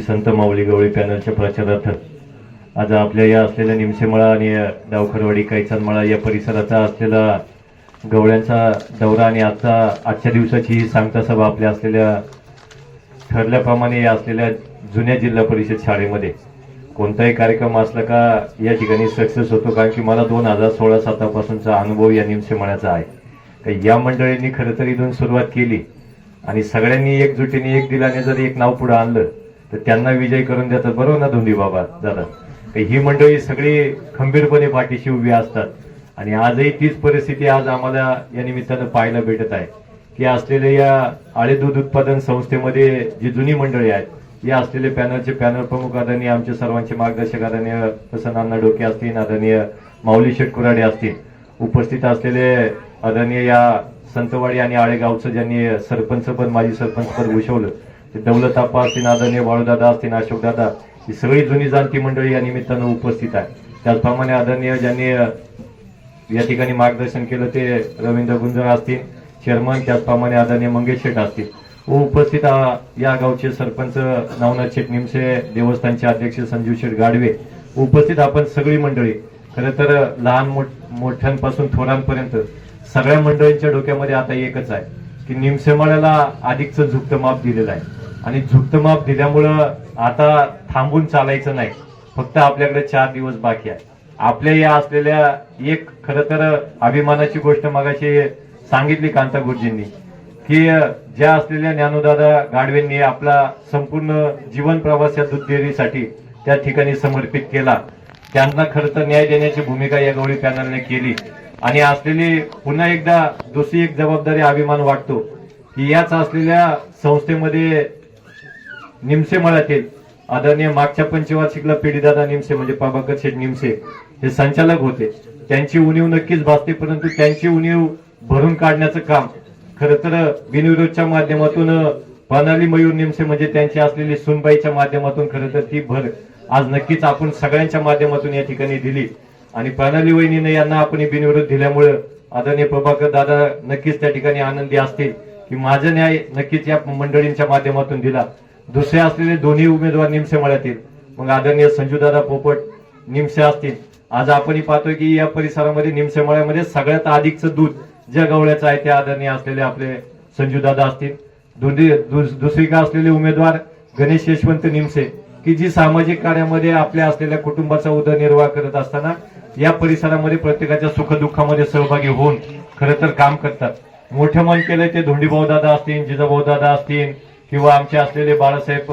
संत माऊली गवळी पॅनलच्या प्रचारार्थ. आज आपल्या या असलेल्या निमसेमळा आणि डावखरवाडी कैचनमळा या परिसराचा असलेला गवळ्यांचा दौरा आणि आजचा आजच्या दिवसाची ही सांगता सभा आपल्या असलेल्या ठरल्याप्रमाणे या असलेल्या जुन्या जिल्हा परिषद शाळेमध्ये. कोणताही कार्यक्रम असला का या ठिकाणी सक्सेस होतो कारण की मला दोन हजार सोळा सातापासूनचा अनुभव या निमसेमळ्याचा आहे. तर या मंडळींनी खरं तर इथून सुरुवात केली आणि सगळ्यांनी एकजुटीने एक दिलाने जर एक नाव पुढे आणलं तर त्यांना विजय करून देतात बरोबर ना धोंडी बाबा? दादा. ही मंडळी सगळी खंबीरपणे पाठीशी उभी असतात. आणि आजही तीच परिस्थिती आज आम्हाला या निमित्तानं पाहायला भेटत आहे. की असलेल्या या आळे दूध उत्पादन संस्थेमध्ये जी जुनी मंडळी आहेत या असलेले पॅनलचे पॅनल प्रमुख आदरणीय आमचे सर्वांचे मार्गदर्शक आदरणीय प्रसन्न डोके असतील आदरणीय माऊली शेटकुराडे असतील उपस्थित असलेले आदरणीय या संतवाडी आणि आळेगावचं ज्यांनी सरपंच पण माजी सरपंच पण भूषवलं ते दौलताप्पा असतील आदरणीय बाळूदादा असतील अशोकदादा ही सगळी जुनी जाणती मंडळी या निमित्तानं उपस्थित आहे त्याचप्रमाणे आदरणीय ज्यांनी या ठिकाणी मार्गदर्शन केलं ते रवींद्र गुंजर असतील चेअरमन त्याचप्रमाणे आदरणीय मंगेश शेठ असतील. व उपस्थित या गावचे सरपंच नवनाथ शेठ निमसे देवस्थानचे अध्यक्ष संजीव शेठ गाडवे उपस्थित आपण सगळी मंडळी. खरं तर लहान मोठ- मोठ्यांपासून थोरांपर्यंत सगळ्या मंडळींच्या डोक्यामध्ये आता एकच आहे की निमसेमाळ्याला अधिकचं झुकतं माप दिलेलं आहे. आणि झुकतं माप दिल्यामुळं आता थांबून चालायचं नाही. फक्त आपल्याकडे चार दिवस बाकी आहे. आपल्या या असलेल्या एक खर तर अभिमानाची गोष्ट मगाशी सांगितली कांता गुरुजींनी की ज्या असलेल्या ज्ञानोदादा गाडवेंनी आपला संपूर्ण जीवन प्रवास या दूध त्या ठिकाणी समर्पित केला. त्यांना खर तर न्याय देण्याची भूमिका या गवळी पॅनलने केली. आणि असलेली पुन्हा एकदा दुसरी एक जबाबदारी अभिमान वाटतो की याच असलेल्या संस्थेमध्ये निमसे मळ्यातील आदरणीय मागच्या पंचवार्षिकला पिढीदादा निमसे म्हणजे प्रभाकर शेठ निमसे हे संचालक होते. त्यांची उणीव नक्कीच भासते परंतु त्यांची उणीव भरून काढण्याचं काम. खर तर बिनविरोधच्या माध्यमातून प्रणाली मयूर निमसे म्हणजे त्यांची असलेली सुनबाईच्या माध्यमातून खरं तर ती भर आज नक्कीच आपण सगळ्यांच्या माध्यमातून या ठिकाणी दिली. आणि प्रणाली वहिनीने यांना आपण बिनविरोध दिल्यामुळं आदरणीय प्रभाकर दादा नक्कीच त्या ठिकाणी आनंदी असतील की माझा न्याय नक्कीच या मंडळींच्या माध्यमातून दिला. दुसरे असलेले दोन्ही उमेदवार निमसे मळ्यातील मग आदरणीय संजूदादा पोपट निमसे असतील. आज आपण पाहतोय की या परिसरामध्ये निमसे मळ्यामध्ये सगळ्यात अधिकचं दूध ज्या गवळ्याचं आहे ते आदरणीय असलेले आपले संजूदादा असतील. दोन्ही का दुसरीकडे असलेले उमेदवार गणेश यशवंत निमसे की जी सामाजिक कार्यामध्ये आपल्या असलेल्या कुटुंबाचा उदरनिर्वाह करत असताना या परिसरामध्ये प्रत्येकाच्या सुखदुःखामध्ये सहभागी होऊन खरं तर काम करतात. मोठं मन केलंय ते धोंडीभाऊ दादा असतील जिजाभाऊ दादा असतील किंवा आमचे असलेले बाळासाहेब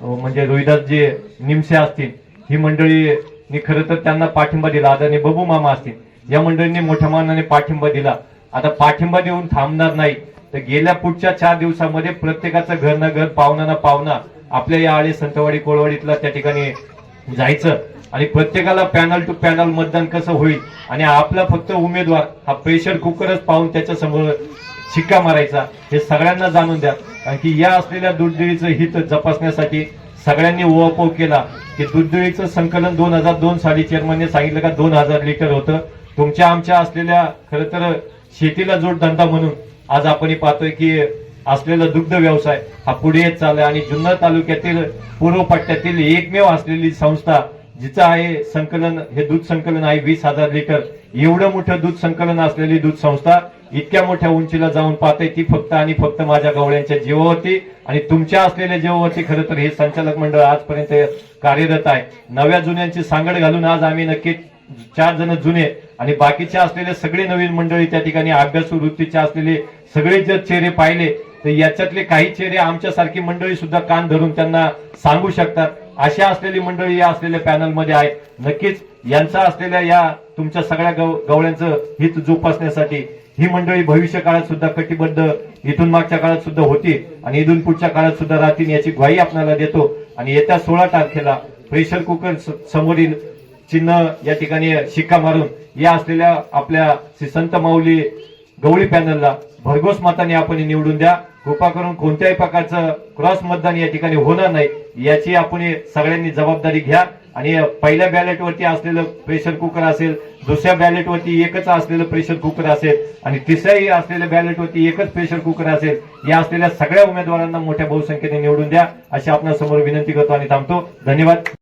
म्हणजे रोहिदास जे निमसे असतील ही मंडळीनी खरं तर त्यांना पाठिंबा दिला. आदरणीय बबू मामा असतील या मंडळींनी मोठ्या मानाने पाठिंबा दिला. आता पाठिंबा देऊन थांबणार नाही. तर गेल्या पुढच्या चार दिवसामध्ये प्रत्येकाचं घर ना घर पावना ना पावना आपल्या या आळे संतवाडी कोळवाडीतला त्या ठिकाणी जायचं. आणि प्रत्येकाला पॅनल टू पॅनल मतदान कसं होईल? आणि आपला फक्त उमेदवार हा प्रेशर कुकरच पाहून त्याच्यासमोर शिक्का मारायचा हे सगळ्यांना जाणून द्या. कारण की या असलेल्या दूधडेळीचं हित जपासण्यासाठी सगळ्यांनी ओवापोव केला. की दूधडेळीचं संकलन दोन हजार दोन साली चेअरमनने सांगितलं का दोन हजार लिटर होतं. तुमच्या आमच्या असलेल्या खरं तर शेतीला जोडधंदा म्हणून आज आपण पाहतोय की असलेला दुग्ध व्यवसाय हा पुढे येत चालला आणि जुन्नर तालुक्यातील पूर्व पट्ट्यातील एकमेव असलेली संस्था जिचं आहे संकलन हे दूध संकलन आहे वीस हजार लिटर. एवढं मोठं दूध संकलन असलेली दूध संस्था इतक्या मोठ्या उंचीला जाऊन पाहते ती फक्त आणि फक्त माझ्या गवळ्यांच्या जीवावरती आणि तुमच्या असलेल्या जीवावरती खरं तर हे संचालक मंडळ आजपर्यंत कार्यरत आहे. नव्या जुन्यांची सांगड घालून आज आम्ही नक्कीच चार जण जुने आणि बाकीचे असलेले सगळे नवीन मंडळी त्या ठिकाणी अभ्यास वृत्तीचे असलेले सगळे जर चेहरे पाहिले तर याच्यातले काही चेहरे आमच्यासारखी मंडळी सुद्धा कान धरून त्यांना सांगू शकतात. अशा असलेली मंडळी या असलेल्या पॅनलमध्ये आहेत. नक्कीच यांचा असलेल्या या तुमच्या सगळ्या गव- गवळ्यांचं हित जोपासण्यासाठी ही मंडळी भविष्य काळात सुद्धा कटिबद्ध इथून मागच्या काळात सुद्धा होती आणि इथून पुढच्या काळात सुद्धा राहतील याची ग्वाही आपल्याला देतो. आणि येत्या सोळा तारखेला प्रेशर कुकर समोरील चिन्ह या ठिकाणी शिक्का मारून या असलेल्या आपल्या श्री संत माऊली गवळी पॅनलला भरघोस मताने आपण निवडून द्या. कृपा करून कोणत्याही प्रकारचं क्रॉस मतदान या ठिकाणी होणार नाही याची आपण सगळ्यांनी जबाबदारी घ्या. आणि पहिल्या बॅलेटवरती असलेलं प्रेशर कुकर असेल दुसऱ्या बॅलेटवरती एकच असलेलं प्रेशर कुकर असेल आणि तिसऱ्याही असलेल्या बॅलेटवरती एकच प्रेशर कुकर असेल या असलेल्या सगळ्या उमेदवारांना मोठ्या बहुसंख्येने निवडून द्या अशी आपल्यासमोर विनंती करतो आणि थांबतो. धन्यवाद.